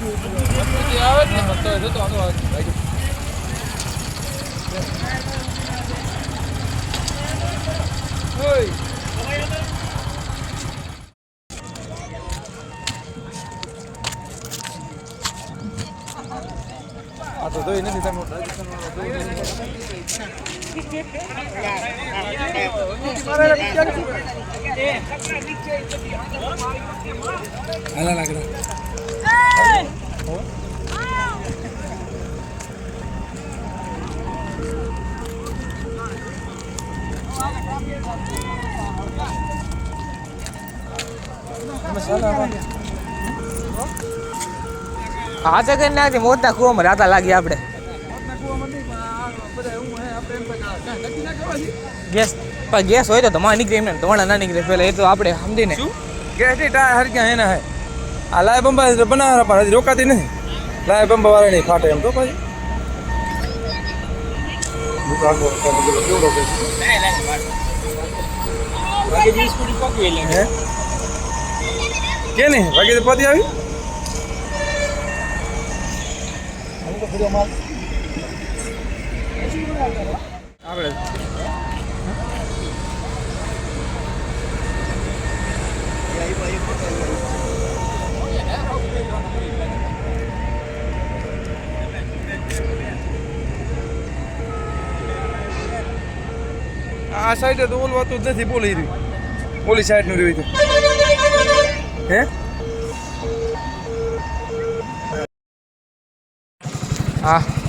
આ તો જોઈ નથી તમે હાલા લાગડા આ તો કઈ નાખી મોટા કુવામાં રાતા લાગી આપણે. ગેસ પણ ગેસ હોય તો તમારે નીકળે એમને તમારા ના નીકળે પેલા એ તો આપણે સમજીને. ગેસની ટાયર હર ક્યાં એના હે? આ લાય બંબા બનાવવા પણ હજી રોકાતી નથી. લાય બંબા વાળા નહીં ફાટે એમ તો પછી. હે? કે નહીં? બાકી તો પતી આવી? આપણે આ સાઈડે તો ઓલવાતું જ નથી બોલી રહ્યું ઓલી સાઈડનું રહ્યું તો હે હા